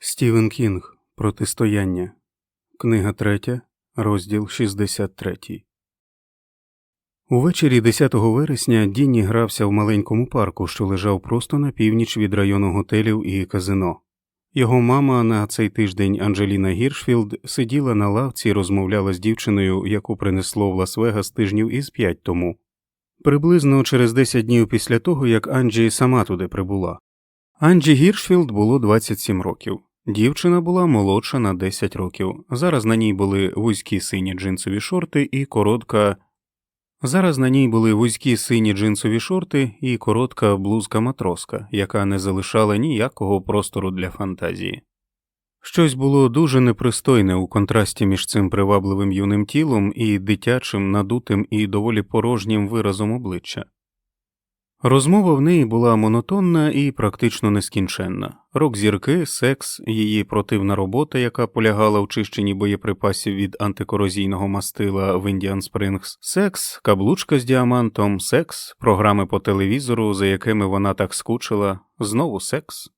Стівен Кінг Протистояння. Книга 3, розділ 63. Увечері 10 вересня Дінні грався в маленькому парку, що лежав просто на північ від району готелів і казино. Його мама на цей тиждень Анджеліна Гіршфілд сиділа на лавці і розмовляла з дівчиною, яку принесло в Лас-Вегас тижнів із п'ять тому. Приблизно через 10 днів після того, як Анджі сама туди прибула. Анджі Гіршфілд було 27 років. Дівчина була молодша на 10 років. Зараз на ній були вузькі сині джинсові шорти і коротка. Зараз на ній були вузькі сині джинсові шорти і коротка блузка матроска, яка не залишала ніякого простору для фантазії. Щось було дуже непристойне у контрасті між цим привабливим юним тілом і дитячим, надутим і доволі порожнім виразом обличчя. Розмова в неї була монотонна і практично нескінченна. Рок зірки, секс, її противна робота, яка полягала в чищенні боєприпасів від антикорозійного мастила в Індіан Спрингс, секс, каблучка з діамантом, секс, програми по телевізору, за якими вона так скучила, знову секс.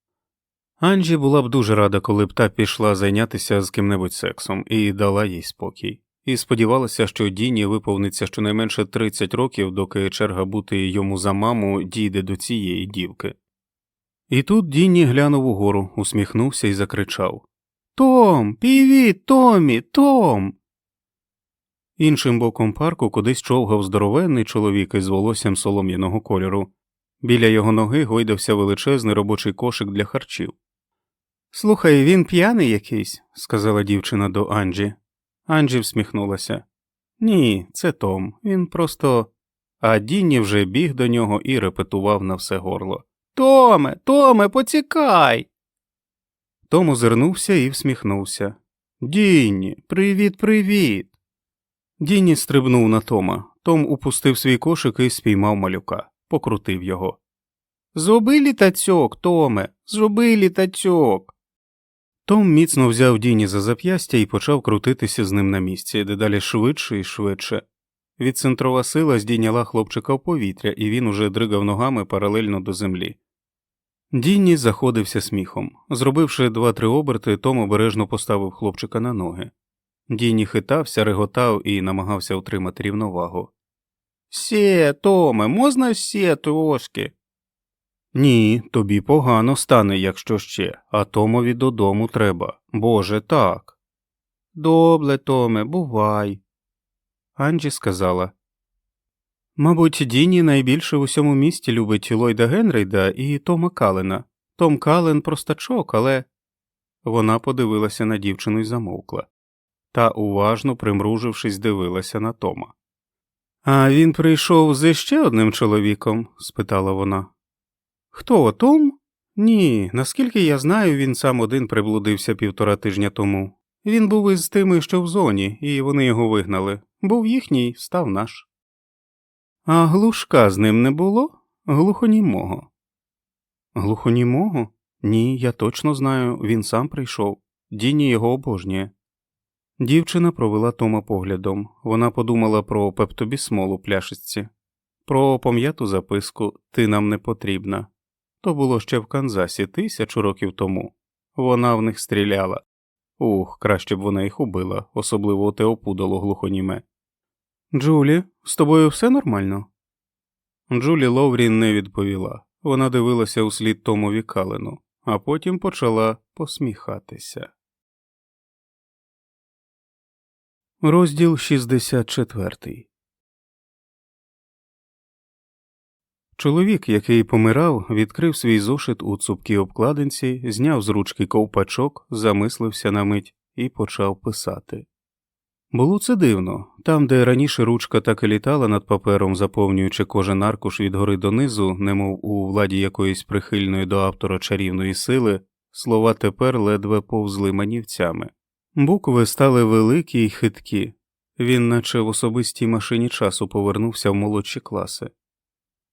Анджі була б дуже рада, коли б та пішла зайнятися з ким-небудь сексом і дала їй спокій і сподівалася, що Діні виповниться щонайменше 30 років, доки черга бути йому за маму дійде до цієї дівки. І тут Дінні глянув угору, усміхнувся і закричав Том, привіт, Томі, Том. Іншим боком парку кудись човгав здоровенний чоловік із волоссям солом'яного кольору. Біля його ноги гойдався величезний робочий кошик для харчів. Слухай, він п'яний якийсь, сказала дівчина до Анджі. Анджі всміхнулася. Ні, це Том, він просто. А Дінні вже біг до нього і репетував на все горло. Томе, Томе, поцікай. Том озирнувся і всміхнувся. Дінні, привіт, привіт. Дінні стрибнув на Тома. Том упустив свій кошик і спіймав малюка, покрутив його. Зроби літацьок, Томе, зроби літацьок. Том міцно взяв Діні за зап'ястя і почав крутитися з ним на місці, дедалі швидше і швидше. Відцентрова сила здійняла хлопчика в повітря, і він уже дригав ногами паралельно до землі. Дінні заходився сміхом. Зробивши два-три оберти, Том обережно поставив хлопчика на ноги. Дінні хитався, реготав і намагався утримати рівновагу. Сє, Томе, можна сє трошки? Ні, тобі погано стане, якщо ще, а Томові додому треба. Боже, так. Добре, Томе, бувай. Анджі сказала. Мабуть, Діні найбільше в усьому місті любить Ллойда Генрейда і Тома Калена. Том Кален простачок, але. Вона подивилася на дівчину і замовкла, та уважно примружившись, дивилася на Тома. А він прийшов з ще одним чоловіком? спитала вона. Хто Том? Ні, наскільки я знаю, він сам один приблудився півтора тижня тому. Він був із тими, що в зоні, і вони його вигнали. Був їхній, став наш. А глушка з ним не було? Глухонімого. Глухонімого? Ні, я точно знаю, він сам прийшов. Діні його обожнює. Дівчина провела Тома поглядом. Вона подумала про пептобісмол у пляшечці, про пом'яту записку Ти нам не потрібна. То було ще в Канзасі тисячу років тому. Вона в них стріляла. Ух, краще б вона їх убила, особливо те опудало глухоніме. Джулі, з тобою все нормально? Джулі Ловрі не відповіла. Вона дивилася у слід Томові Калену, а потім почала посміхатися. Розділ 64 Чоловік, який помирав, відкрив свій зошит у цупкій обкладинці, зняв з ручки ковпачок, замислився на мить і почав писати. Було це дивно там, де раніше ручка так і літала над папером, заповнюючи кожен аркуш від гори донизу, немов у владі якоїсь прихильної до автора чарівної сили, слова тепер ледве повзли манівцями. Букви стали великі й хиткі. Він, наче в особистій машині часу, повернувся в молодші класи.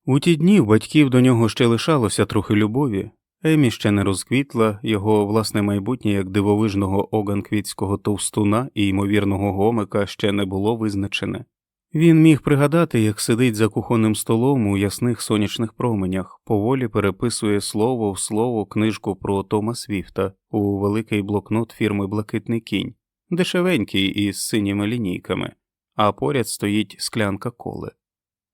У ті дні батьків до нього ще лишалося трохи любові, Емі ще не розквітла, його власне майбутнє як дивовижного оганквітського товстуна і ймовірного гомика ще не було визначене. Він міг пригадати, як сидить за кухонним столом у ясних сонячних променях, поволі переписує слово в слово книжку про Тома Свіфта у великий блокнот фірми Блакитний кінь, дешевенький із синіми лінійками, а поряд стоїть склянка коли.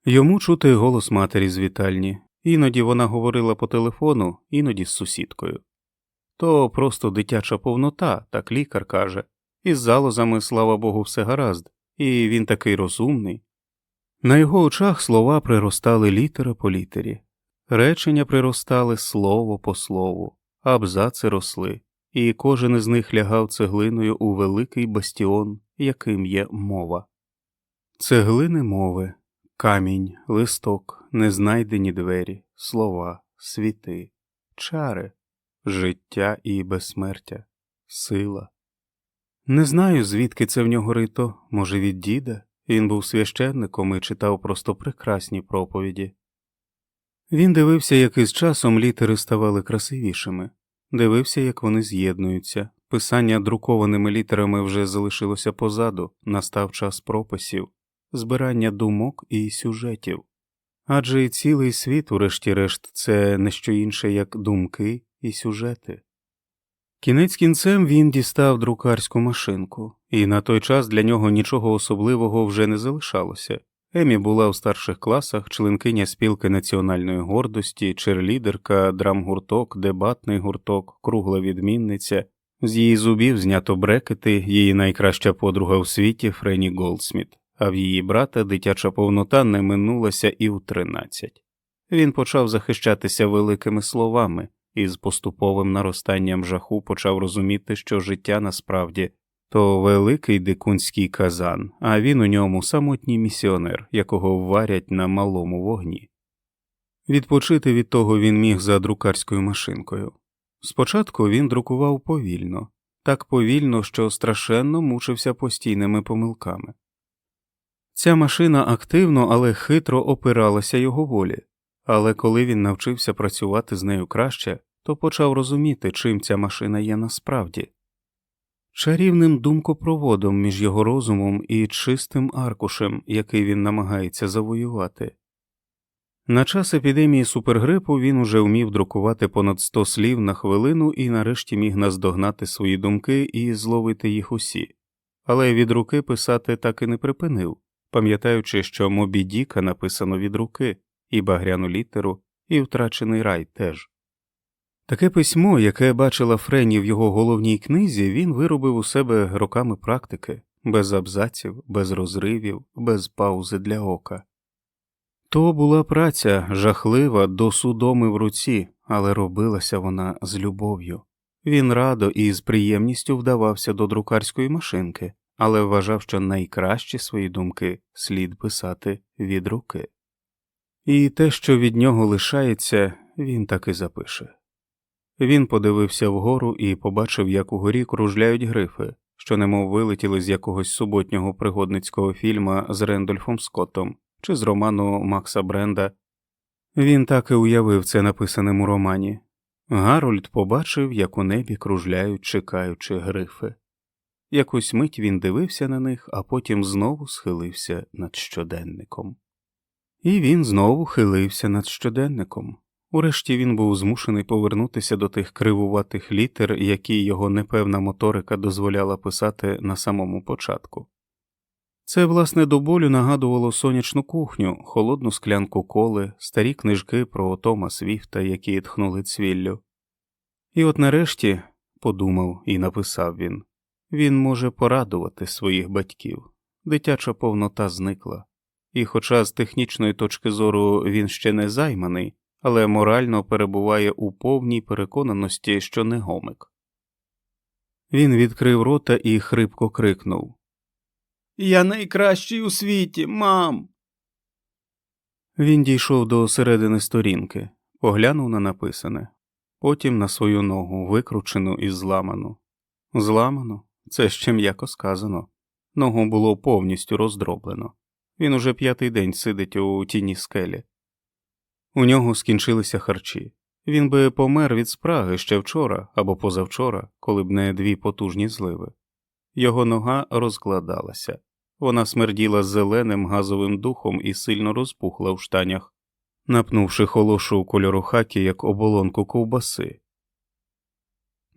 Йому чути голос матері з вітальні, іноді вона говорила по телефону, іноді з сусідкою. То просто дитяча повнота, так лікар каже, із залозами, слава Богу, все гаразд, і він такий розумний. На його очах слова приростали літера по літері, речення приростали слово по слову, абзаци росли, і кожен із них лягав цеглиною у великий бастіон, яким є мова. Цеглини мови, камінь, листок, незнайдені двері, слова, світи, чари, життя і безсмертя, сила. Не знаю, звідки це в нього рито, може, від діда. Він був священником і читав просто прекрасні проповіді. Він дивився, як із часом літери ставали красивішими, дивився, як вони з'єднуються. Писання друкованими літерами вже залишилося позаду, настав час прописів, збирання думок і сюжетів. Адже і цілий світ, урешті-решт, це не що інше, як думки і сюжети. Кінець кінцем він дістав друкарську машинку, і на той час для нього нічого особливого вже не залишалося. Емі була в старших класах, членкиня спілки національної гордості, черлідерка, драмгурток, дебатний гурток, кругла відмінниця. З її зубів знято брекети, її найкраща подруга у світі Френі Голдсміт, а в її брата дитяча повнота не минулася і в тринадцять. Він почав захищатися великими словами і з поступовим наростанням жаху почав розуміти, що життя насправді то великий дикунський казан, а він у ньому самотній місіонер, якого варять на малому вогні. Відпочити від того він міг за друкарською машинкою. Спочатку він друкував повільно, так повільно, що страшенно мучився постійними помилками. Ця машина активно, але хитро опиралася його волі, але коли він навчився працювати з нею краще, то почав розуміти, чим ця машина є насправді. Чарівним думкопроводом між його розумом і чистим аркушем, який він намагається завоювати. На час епідемії супергрипу він уже вмів друкувати понад 100 слів на хвилину і нарешті міг наздогнати свої думки і зловити їх усі, але від руки писати так і не припинив, пам'ятаючи, що Мобі Діка написано від руки, і багряну літеру, і втрачений рай теж. Таке письмо, яке бачила Френі в його головній книзі, він виробив у себе роками практики, без абзаців, без розривів, без паузи для ока. То була праця жахлива до судоми в руці, але робилася вона з любов'ю. Він радо і з приємністю вдавався до друкарської машинки, але вважав, що найкращі свої думки слід писати від руки. І те, що від нього лишається, він так і запише. Він подивився вгору і побачив, як угорі кружляють грифи, що немов вилетіли з якогось суботнього пригодницького фільма з Рендольфом Скоттом чи з роману Макса Бренда. Він так і уявив це написаним у романі. Гарольд побачив, як у небі кружляють, чекаючи грифи. Якусь мить він дивився на них, а потім знову схилився над щоденником. І він знову хилився над щоденником. Урешті він був змушений повернутися до тих кривуватих літер, які його непевна моторика дозволяла писати на самому початку. Це, власне, до болю нагадувало сонячну кухню, холодну склянку коли, старі книжки про Тома Свіфта, які тхнули цвіллю. І от нарешті, подумав і написав він, він може порадувати своїх батьків. Дитяча повнота зникла, і, хоча з технічної точки зору він ще не займаний, але морально перебуває у повній переконаності, що не гомик. Він відкрив рота і хрипко крикнув Я найкращий у світі, мам. Він дійшов до середини сторінки, поглянув на написане, потім на свою ногу, викручену і зламану. Зламану це ще м'яко сказано. Ногу було повністю роздроблено. Він уже п'ятий день сидить у тіні скелі. У нього скінчилися харчі. Він би помер від спраги ще вчора або позавчора, коли б не дві потужні зливи. Його нога розкладалася, Вона смерділа зеленим газовим духом і сильно розпухла в штанях, напнувши холошу кольору хакі, як оболонку ковбаси.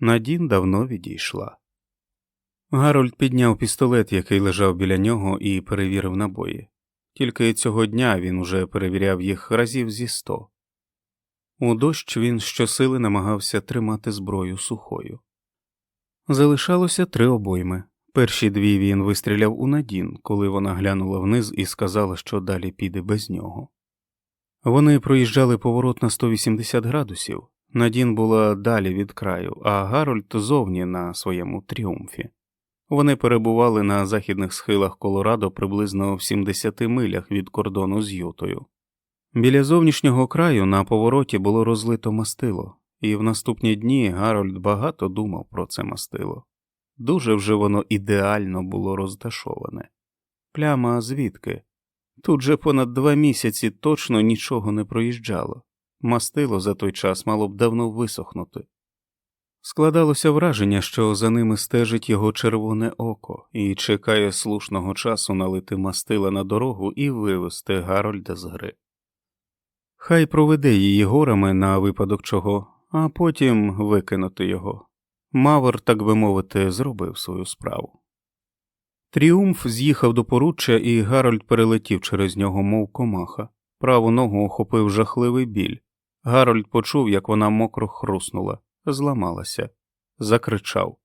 Надін давно відійшла. Гарольд підняв пістолет, який лежав біля нього, і перевірив набої. Тільки цього дня він уже перевіряв їх разів зі сто. У дощ він щосили намагався тримати зброю сухою. Залишалося три обойми. Перші дві він вистріляв у Надін, коли вона глянула вниз і сказала, що далі піде без нього. Вони проїжджали поворот на 180 градусів. Надін була далі від краю, а Гарольд зовні на своєму тріумфі. Вони перебували на західних схилах Колорадо приблизно в 70 милях від кордону з Ютою. Біля зовнішнього краю на повороті було розлито мастило, і в наступні дні Гарольд багато думав про це мастило. Дуже вже воно ідеально було розташоване. Пляма звідки? Тут же понад два місяці точно нічого не проїжджало. Мастило за той час мало б давно висохнути. Складалося враження, що за ними стежить його червоне око і чекає слушного часу налити мастила на дорогу і вивести Гарольда з гри. Хай проведе її горами на випадок чого, а потім викинути його. Мавр, так би мовити, зробив свою справу. Тріумф з'їхав до поруччя, і Гарольд перелетів через нього, мов комаха. Праву ногу охопив жахливий біль. Гарольд почув, як вона мокро хруснула, зламалася, закричав.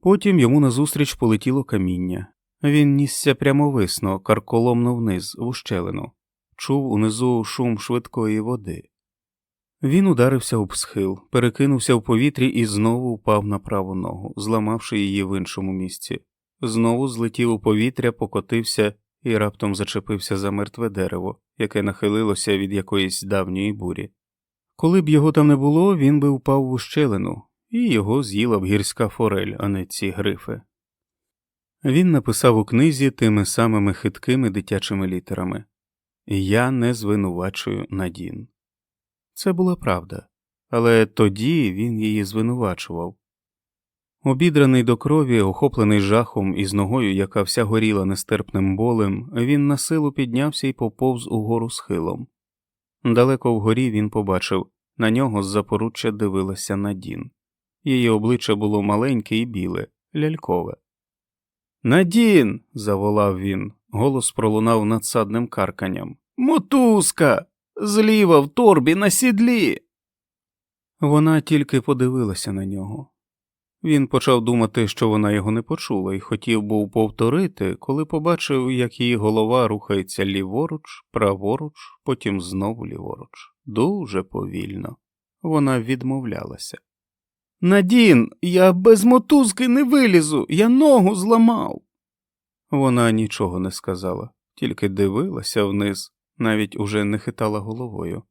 Потім йому назустріч полетіло каміння. Він нісся прямовисно, карколомно вниз, в ущелину, чув унизу шум швидкої води. Він ударився об схил, перекинувся в повітрі і знову впав на праву ногу, зламавши її в іншому місці. Знову злетів у повітря, покотився і раптом зачепився за мертве дерево, яке нахилилося від якоїсь давньої бурі. Коли б його там не було, він би впав в ущелину, і його з'їла б гірська форель, а не ці грифи. Він написав у книзі тими самими хиткими дитячими літерами Я не звинувачую Надін. Це була правда, але тоді він її звинувачував. Обідраний до крові, охоплений жахом і з ногою, яка вся горіла нестерпним болем, він на силу піднявся і поповз угору схилом. Далеко вгорі він побачив на нього з запоруччя дивилася Надін. Її обличчя було маленьке і біле, лялькове. Надін. заволав він. Голос пролунав надсадним карканням. Мотузка. Зліва в торбі на сідлі. Вона тільки подивилася на нього. Він почав думати, що вона його не почула, і хотів був повторити, коли побачив, як її голова рухається ліворуч, праворуч, потім знову ліворуч. Дуже повільно. Вона відмовлялася. Надін, я без мотузки не вилізу, я ногу зламав. Вона нічого не сказала, тільки дивилася вниз, навіть уже не хитала головою.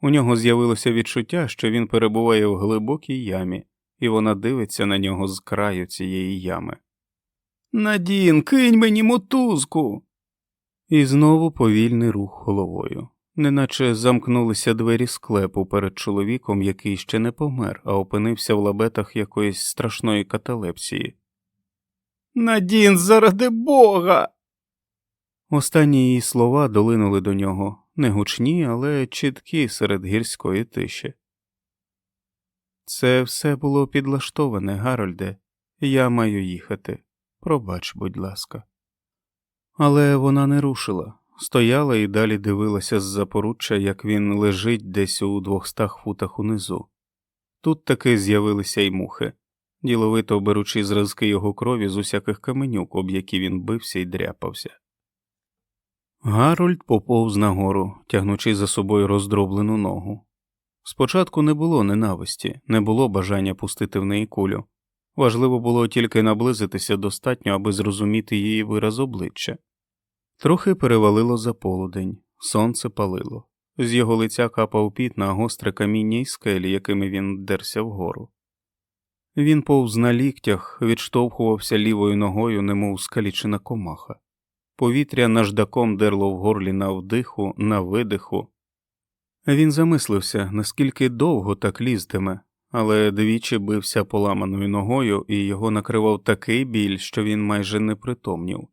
У нього з'явилося відчуття, що він перебуває в глибокій ямі і вона дивиться на нього з краю цієї ями. Надін, кинь мені мотузку. І знову повільний рух головою, неначе замкнулися двері склепу перед чоловіком, який ще не помер, а опинився в лабетах якоїсь страшної каталепсії. Надін, заради бога. Останні її слова долинули до нього не гучні, але чіткі серед гірської тиші. Це все було підлаштоване, Гарольде, я маю їхати. Пробач, будь ласка. Але вона не рушила, стояла і далі дивилася з запоруччя, як він лежить десь у двохстах футах унизу. Тут таки з'явилися й мухи, діловито беручи зразки його крові з усяких каменюк, об які він бився і дряпався. Гарольд поповз нагору, тягнучи за собою роздроблену ногу. Спочатку не було ненависті, не було бажання пустити в неї кулю. Важливо було тільки наблизитися достатньо, аби зрозуміти її вираз обличчя. Трохи перевалило за полудень, сонце палило, з його лиця капав піт на гостре каміння й скелі, якими він дерся вгору. Він повз на ліктях, відштовхувався лівою ногою, немов скалічена комаха. Повітря наждаком дерло в горлі на вдиху, на видиху, він замислився, наскільки довго так лізтиме, але двічі бився поламаною ногою, і його накривав такий біль, що він майже не притомнів.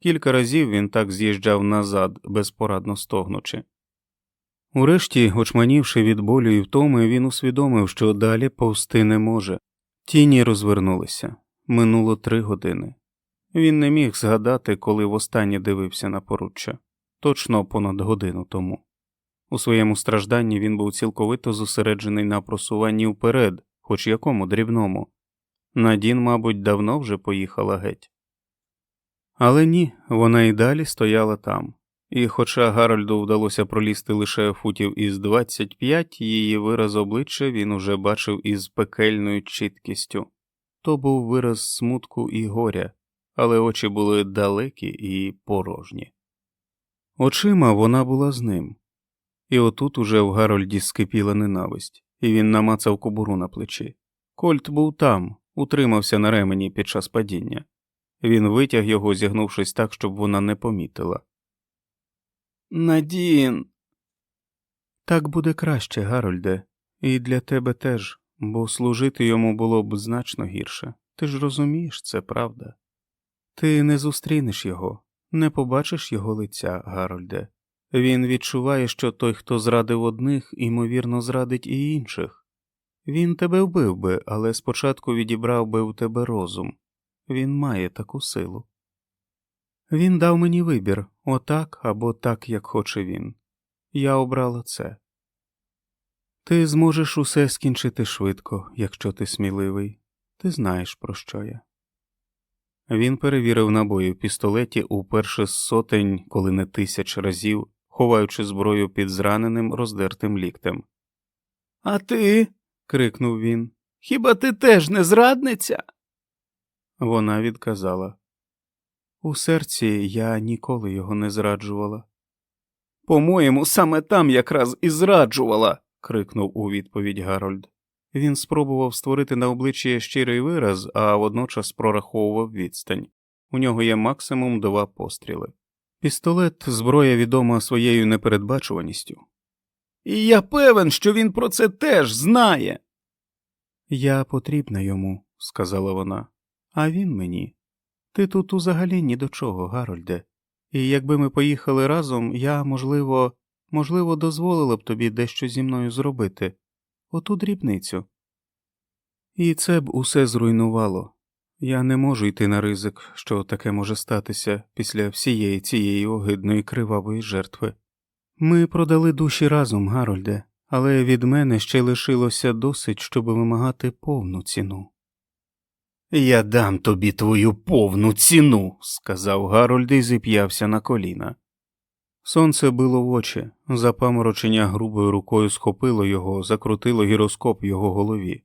Кілька разів він так з'їжджав назад, безпорадно стогнучи. Урешті, очманівши від болю і втоми, він усвідомив, що далі повсти не може. Тіні розвернулися. Минуло три години. Він не міг згадати, коли востаннє дивився на поруччя точно понад годину тому. У своєму стражданні він був цілковито зосереджений на просуванні вперед, хоч якому дрібному. Надін, мабуть, давно вже поїхала геть. Але ні, вона і далі стояла там, і, хоча Гарольду вдалося пролізти лише футів із 25, її вираз обличчя він уже бачив із пекельною чіткістю. То був вираз смутку і горя, але очі були далекі і порожні. Очима вона була з ним, і отут уже в Гарольді скипіла ненависть, і він намацав кобуру на плечі. Кольт був там, утримався на ремені під час падіння. Він витяг його, зігнувшись так, щоб вона не помітила. Надін. Так буде краще, Гарольде, і для тебе теж, бо служити йому було б значно гірше. Ти ж розумієш, це правда. Ти не зустрінеш його, не побачиш його лиця, Гарольде. Він відчуває, що той, хто зрадив одних, ймовірно, зрадить і інших. Він тебе вбив би, але спочатку відібрав би у тебе розум. Він має таку силу. Він дав мені вибір отак або так, як хоче він. Я обрала це. Ти зможеш усе скінчити швидко, якщо ти сміливий. Ти знаєш, про що я. Він перевірив набої в пістолеті уперше з сотень, коли не тисяч разів, ховаючи зброю під зраненим роздертим ліктем. А ти. крикнув він. Хіба ти теж не зрадниця? Вона відказала. У серці я ніколи його не зраджувала. По-моєму, саме там якраз і зраджувала. крикнув у відповідь Гарольд. Він спробував створити на обличчі щирий вираз, а водночас прораховував відстань. У нього є максимум два постріли. Пістолет зброя відома своєю непередбачуваністю. І я певен, що він про це теж знає. Я потрібна йому, сказала вона, а він мені. Ти тут узагалі ні до чого, Гарольде, і якби ми поїхали разом, я, можливо, можливо, дозволила б тобі дещо зі мною зробити, оту дрібницю. І це б усе зруйнувало. Я не можу йти на ризик, що таке може статися після всієї цієї огидної кривавої жертви. Ми продали душі разом, Гарольде, але від мене ще лишилося досить, щоб вимагати повну ціну. Я дам тобі твою повну ціну, сказав Гарольд і зіп'явся на коліна. Сонце било в очі, запаморочення грубою рукою схопило його, закрутило гіроскоп в його голові.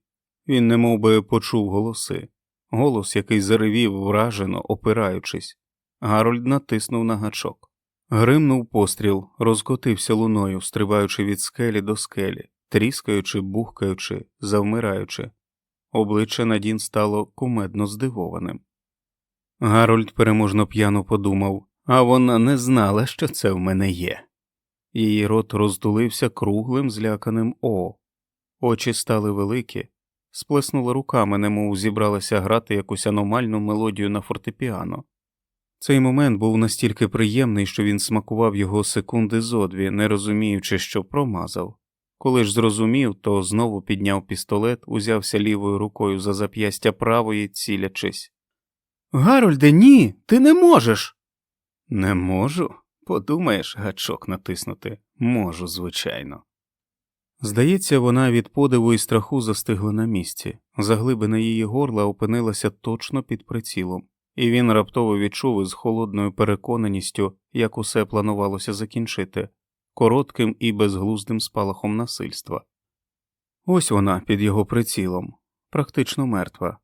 Він немов би почув голоси, голос, який заревів вражено, опираючись. Гарольд натиснув на гачок. Гримнув постріл, розкотився луною, стрибаючи від скелі до скелі, тріскаючи, бухкаючи, завмираючи. Обличчя Надін стало кумедно здивованим. Гарольд переможно п'яно подумав, а вона не знала, що це в мене є. Її рот роздулився круглим, зляканим о, очі стали великі, сплеснула руками, немов зібралася грати якусь аномальну мелодію на фортепіано. Цей момент був настільки приємний, що він смакував його секунди зодві, не розуміючи, що промазав. Коли ж зрозумів, то знову підняв пістолет, узявся лівою рукою за зап'ястя правої, цілячись. Гарольде, ні, ти не можеш. Не можу. Подумаєш, гачок натиснути. Можу, звичайно. Здається, вона від подиву і страху застигла на місці, заглибина її горла опинилася точно під прицілом, і він раптово відчув із холодною переконаністю, як усе планувалося закінчити, коротким і безглуздим спалахом насильства. Ось вона під його прицілом, практично мертва.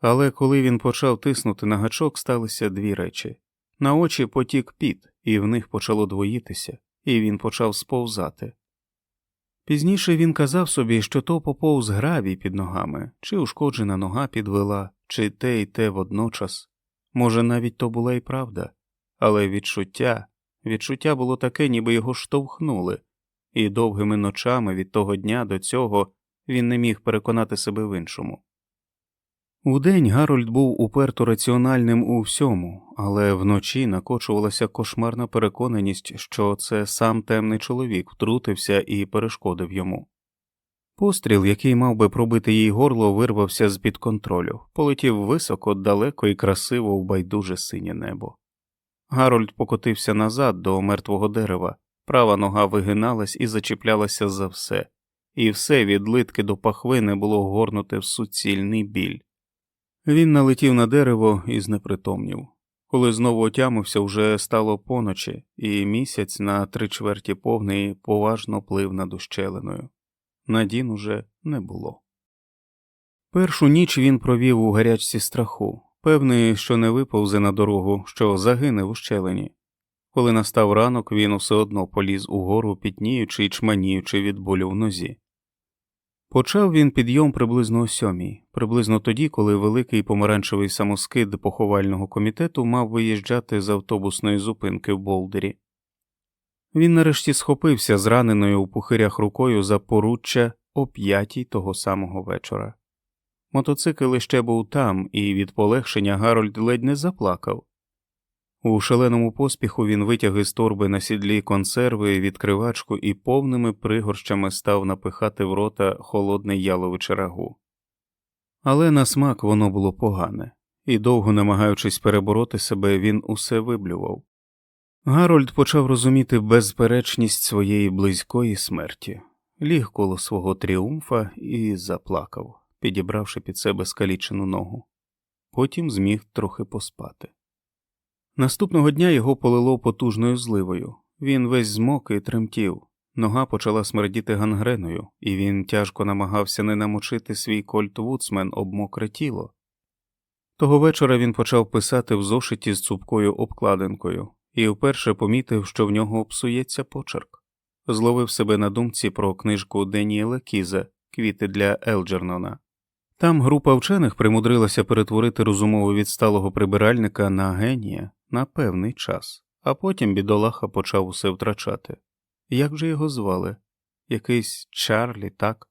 Але коли він почав тиснути на гачок, сталися дві речі на очі потік піт, і в них почало двоїтися, і він почав сповзати. Пізніше він казав собі, що то поповз гравій під ногами, чи ушкоджена нога підвела, чи те й те водночас. Може, навіть то була і правда, але відчуття, відчуття було таке, ніби його штовхнули, і довгими ночами від того дня до цього він не міг переконати себе в іншому. Удень Гарольд був уперто раціональним у всьому, але вночі накочувалася кошмарна переконаність, що це сам темний чоловік втрутився і перешкодив йому. Постріл, який мав би пробити їй горло, вирвався з під контролю, полетів високо, далеко і красиво в байдуже синє небо. Гарольд покотився назад до мертвого дерева, права нога вигиналась і зачіплялася за все, і все від литки до пахвини було горнуте в суцільний біль. Він налетів на дерево і знепритомнів. Коли знову отямився, вже стало поночі, і місяць на три чверті повний поважно плив над ущелиною. Надін уже не було. Першу ніч він провів у гарячці страху, певний, що не виповзе на дорогу, що загине в ущелині. Коли настав ранок, він усе одно поліз угору, пітніючи й чманіючи від болю в нозі. Почав він підйом приблизно о сьомій, приблизно тоді, коли великий помаранчевий самоскид поховального комітету мав виїжджати з автобусної зупинки в Болдері. Він нарешті схопився зраненою у пухирях рукою за поруччя о п'ятій того самого вечора. Мотоцикл іще був там, і від полегшення Гарольд ледь не заплакав. У шаленому поспіху він витяг із торби на сідлі консерви, відкривачку і повними пригорщами став напихати в рота холодне яловиче рагу. Але на смак воно було погане, і, довго намагаючись перебороти себе, він усе виблював. Гарольд почав розуміти безперечність своєї близької смерті, ліг коло свого тріумфа і заплакав, підібравши під себе скалічену ногу. Потім зміг трохи поспати. Наступного дня його полило потужною зливою. Він весь змок і тремтів, нога почала смердіти гангреною, і він тяжко намагався не намочити свій кольт Вудсмен об мокре тіло. Того вечора він почав писати в зошиті з цупкою обкладинкою і вперше помітив, що в нього псується почерк. Зловив себе на думці про книжку Деніела Кіза Квіти для Елджернона. Там група вчених примудрилася перетворити розумово відсталого прибиральника на генія на певний час, а потім бідолаха почав усе втрачати. Як же його звали? Якийсь Чарлі, так?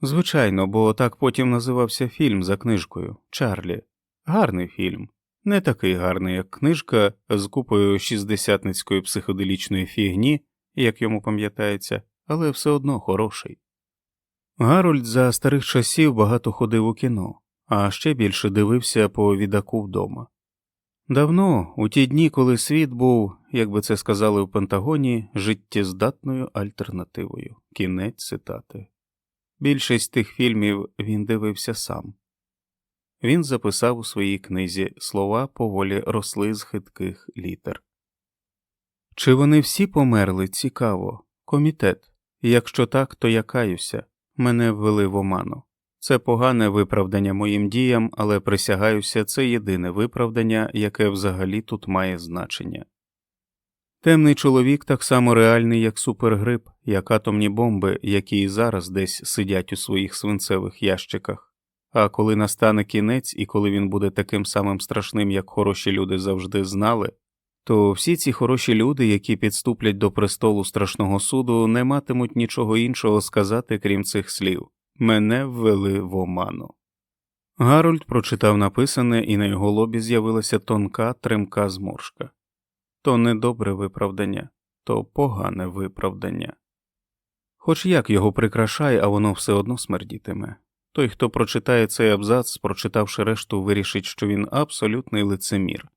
Звичайно, бо так потім називався фільм за книжкою Чарлі. Гарний фільм. Не такий гарний, як книжка з купою шістдесятницької психоделічної фігні, як йому пам'ятається, але все одно хороший. Гарольд за старих часів багато ходив у кіно, а ще більше дивився по відаку вдома. Давно, у ті дні, коли світ був, як би це сказали в Пентагоні, життєздатною альтернативою. Кінець цитати. Більшість тих фільмів він дивився сам. Він записав у своїй книзі слова поволі росли з хитких літер. Чи вони всі померли цікаво, комітет. Якщо так, то я каюся, мене ввели в оману. Це погане виправдання моїм діям, але присягаюся, це єдине виправдання, яке взагалі тут має значення. Темний чоловік так само реальний, як супергрип, як атомні бомби, які і зараз десь сидять у своїх свинцевих ящиках. А коли настане кінець і коли він буде таким самим страшним, як хороші люди завжди знали, то всі ці хороші люди, які підступлять до престолу страшного суду, не матимуть нічого іншого сказати, крім цих слів мене ввели в оману. Гарольд прочитав написане, і на його лобі з'явилася тонка тремка зморшка. То не добре виправдання, то погане виправдання. Хоч як його прикрашає, а воно все одно смердітиме. Той, хто прочитає цей абзац, прочитавши решту, вирішить, що він абсолютний лицемір.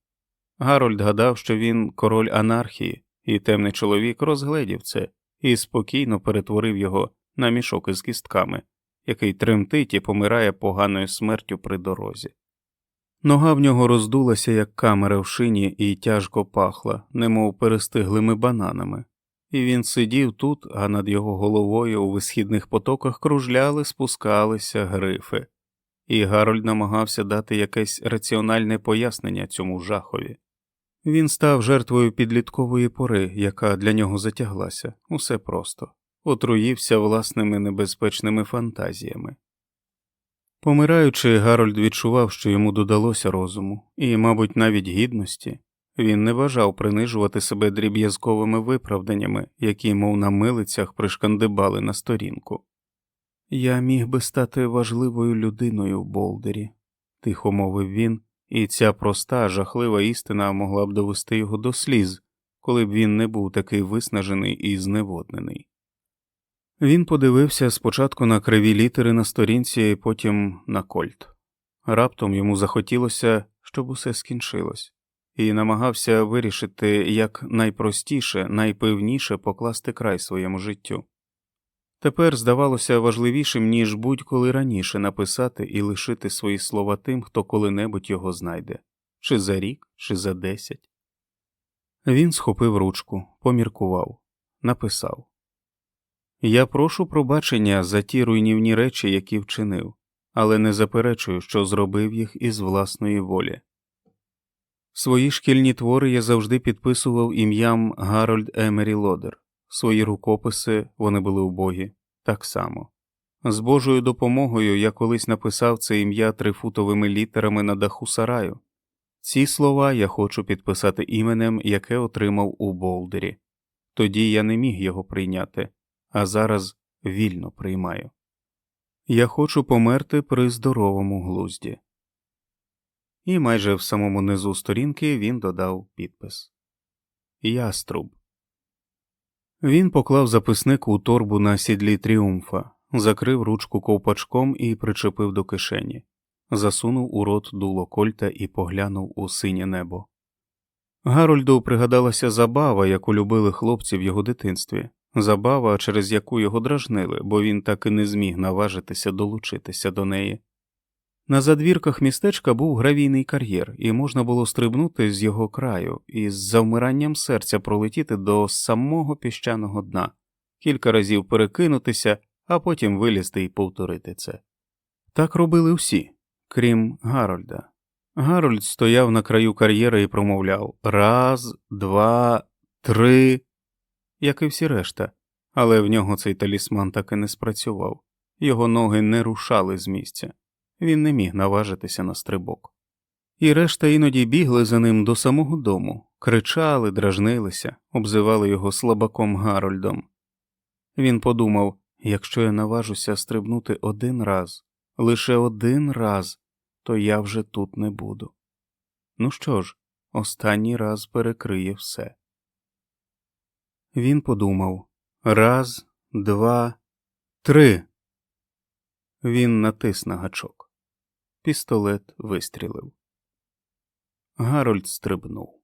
Гарольд гадав, що він король анархії, і темний чоловік розгледів це і спокійно перетворив його на мішок із кістками, який тремтить і помирає поганою смертю при дорозі. Нога в нього роздулася, як камера в шині, і тяжко пахла, немов перестиглими бананами, і він сидів тут, а над його головою у висхідних потоках кружляли, спускалися грифи, і Гарольд намагався дати якесь раціональне пояснення цьому жахові. Він став жертвою підліткової пори, яка для нього затяглася, усе просто отруївся власними небезпечними фантазіями. Помираючи, Гарольд відчував, що йому додалося розуму, і, мабуть, навіть гідності, він не бажав принижувати себе дріб'язковими виправданнями, які, мов на милицях, пришкандибали на сторінку. Я міг би стати важливою людиною в Болдері, тихо мовив він, і ця проста, жахлива істина могла б довести його до сліз, коли б він не був такий виснажений і зневоднений. Він подивився спочатку на криві літери на сторінці, потім на кольт. Раптом йому захотілося, щоб усе скінчилось, і намагався вирішити як найпростіше, найпевніше покласти край своєму життю. Тепер здавалося важливішим, ніж будь-коли раніше написати і лишити свої слова тим, хто коли-небудь його знайде, чи за рік, чи за десять. Він схопив ручку, поміркував, написав Я прошу пробачення за ті руйнівні речі, які вчинив, але не заперечую, що зробив їх із власної волі. Свої шкільні твори я завжди підписував ім'ям Гарольд Емері Лодер. Свої рукописи вони були убогі так само. З Божою допомогою я колись написав це ім'я трифутовими літерами на даху сараю. Ці слова я хочу підписати іменем, яке отримав у Болдері. Тоді я не міг його прийняти, а зараз вільно приймаю. Я хочу померти при здоровому глузді. І майже в самому низу сторінки він додав підпис Яструб. Він поклав записник у торбу на сідлі тріумфа, закрив ручку ковпачком і причепив до кишені, засунув у рот дуло кольта і поглянув у синє небо. Гарольду пригадалася забава, яку любили хлопці в його дитинстві, забава, через яку його дражнили, бо він так і не зміг наважитися долучитися до неї. На задвірках містечка був гравійний кар'єр, і можна було стрибнути з його краю і з завмиранням серця пролетіти до самого піщаного дна, кілька разів перекинутися, а потім вилізти і повторити це. Так робили всі, крім Гарольда. Гарольд стояв на краю кар'єра і промовляв раз, два, три, як і всі решта, але в нього цей талісман так і не спрацював, його ноги не рушали з місця він не міг наважитися на стрибок. І решта іноді бігли за ним до самого дому, кричали, дражнилися, обзивали його слабаком Гарольдом. Він подумав якщо я наважуся стрибнути один раз, лише один раз, то я вже тут не буду. Ну що ж, останній раз перекриє все. Він подумав раз, два, три. Він натис на гачок. Пістолет вистрілив. Гарольд стрибнув.